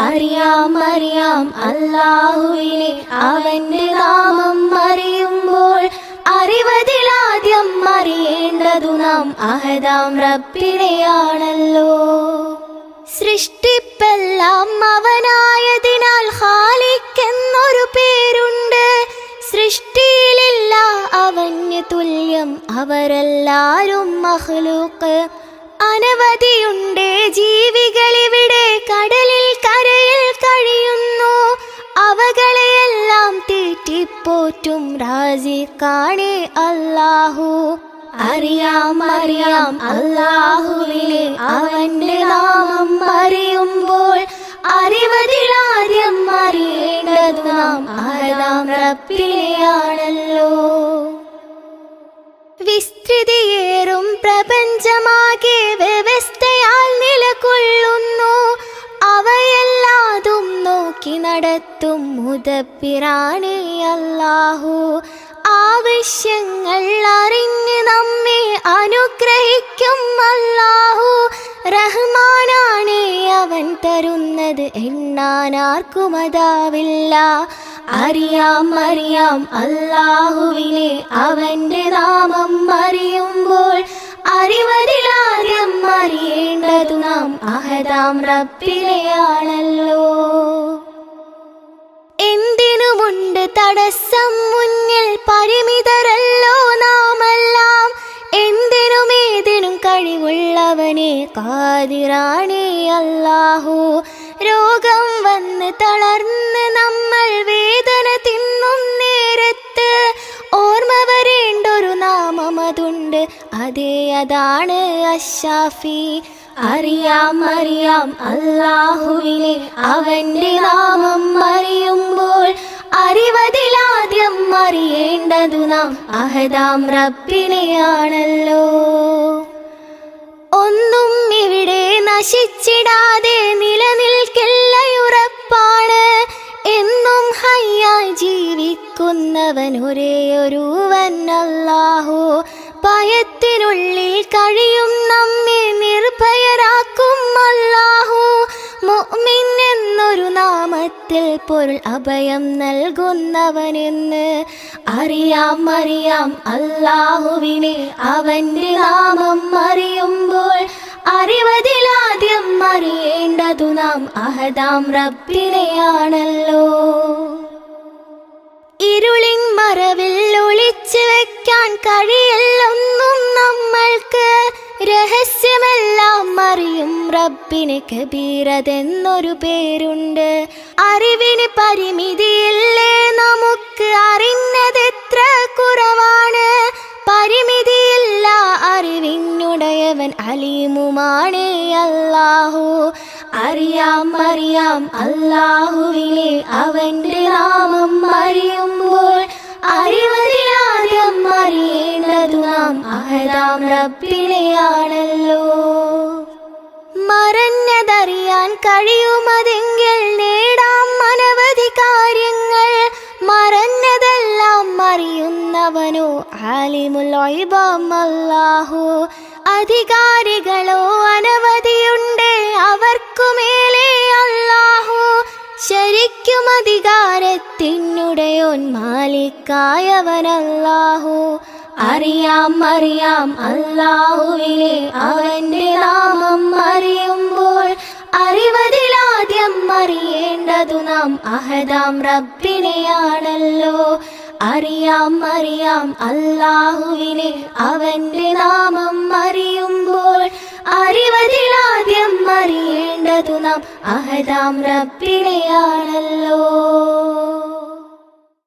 അറിയാം അറിയാം. അല്ലാഹുവിനെ അവന്റെ നാമം അറിയുമ്പോൾ അറിവതിലാദ്യം അറിയേണ്ടതു നാം അഹദാം റബ്ബിനെയാണല്ലോ. സൃഷ്ടിപ്പെല്ലാം അവനായതിനാൽ ഖാലിക് എന്നൊരു പേരുണ്ട്. സൃഷ്ടിയിലില്ല അവന് തുല്യം അവരെല്ലാരും മഹ്ലൂക്ക്. അനവധിയുണ്ട്. ജീവികളിവിടെ കടലിൽ കരയിൽ കഴിയുന്നു. അവകളെയെല്ലാം തീറ്റിപ്പോറ്റും റാസിക്കാണേ അല്ലാഹു. അറിയാം അറിയാം അല്ലാഹുവിനെ അവന്റെ നാമം അറിയുമ്പോൾ അറിവതിലാദ്യം അറിയേണ്ടത് നാം ആരാം റബ്ബിനെയാണല്ലോ. വിസ്തൃതിയേറും പ്രപഞ്ചമാകെ വ്യവസ്ഥയാൽ നിലകൊള്ളുന്നു. അവയെല്ലാതും നോക്കി നടത്തും മുതപ്പിറാണേ അല്ലാഹു. ആവശ്യങ്ങൾ അറിഞ്ഞ് നമ്മെ അനുഗ്രഹിക്കും അല്ലാഹു. റഹ്മാനാണ് അവൻ തരുന്നത് എണ്ണാനാർക്കും അതാവില്ല. അറിയാം അറിയാം അല്ലാഹുവിനെ അവന്റെ അറിയേണ്ടതു നാം അഹദാം റബ്ബിലെയാണല്ലോ എന്തിനുമുണ്ട് തടസ്സം മുന്നിൽ പരിമിതരല്ലോ നാമെല്ലാം? എന്തിനും ഏതിനും കഴിവുള്ളവനെ കാതിറാണേ അല്ലാഹു. രോഗം വന്ന് തളർന്ന് നമ്മൾ അതുണ്ട് അതേ അതാണ് അഷാഫി അറിയാം അറിയാം അല്ലാഹുവിനെ അവന്റെ നാമം അറിയുമ്പോൾ അറിവതിലാദ്യം അറിയേണ്ടതു നാം അഹദാം റബ്ബിനെയാണല്ലോ. ഒന്നും ഇവിടെ നശിച്ചിടാതെ നിലനിൽക്കില്ലയുറപ്പാണ് എന്നും ഹയ്യായി ജീവിക്കുന്നവൻ ഒരേ ഒരുവൻ അല്ലാഹു. ഭയത്തിനുള്ളിൽ കഴിയും നമ്മെ നിർഭയരാക്കും അല്ലാഹു. മുഅ്മിൻ എന്നൊരു നാമത്തിൽ പൊരുൾ അഭയം നൽകുന്നവനെന്ന് അറിയാം അറിയാം. അല്ലാഹുവിനെ അവന്റെ നാമം അറിയുമ്പോൾ അറിവതിലാദ്യം അറിയേണ്ടതു നാം അഹദാം റബ്ബിനെയാണല്ലോ. ഇരുളിൻ മറവിൽ ഒളിച്ചു വെക്കാൻ കഴിയില്ലൊന്നും രഹസ്യമെല്ലാം അറിയും റബ്ബിന് കബീറതെന്നൊരു പേരുണ്ട്. അറിവിന് പരിമിതിയില്ലേ നമുക്ക് അറിഞ്ഞതെത്ര കുറവാണ്. പരിമിതിയില്ല അറിവിനുടയവൻ അലീമുമാണ് അല്ലാഹു. അറിയാം അറിയാം അല്ലാഹുവിനെ അവന്റെ നാമം അറിയുമ്പോൾ അറിവതിനാദ്യം അറിയേണ്ടതു നാം അഹദാം റബ്ബിനെയാണല്ലോ. മറഞ്ഞതറിയാൻ കഴിയുമതെങ്കിൽ നേടാം അനവധി കാര്യങ്ങൾ. മറഞ്ഞതെല്ലാം അറിയുന്നവനോ ആലിമുൽ അധികാരികളോ അനവധിയുണ്ട് അവർക്കുമേലേ അല്ലാഹു. ശരിക്കും അധികാരത്തിനുടയോൻ മാലിക്കായവനല്ലാഹു. അറിയാം അറിയാം. അല്ലാഹുവിനെ അവന്റെ നാമം അറിയുമ്പോൾ അറിവതിലാദ്യം അറിയേണ്ടതു നാം അഹദാം റബ്ബിനെയാണല്ലോ. അറിയാം അറിയാം. അല്ലാഹുവിനെ അവന്റെ നാമം അറിയുമ്പോൾ അറിവതിലാദ്യം അറിയേണ്ടതു നാം അഹദാം റബ്ബിനെയാണല്ലോ.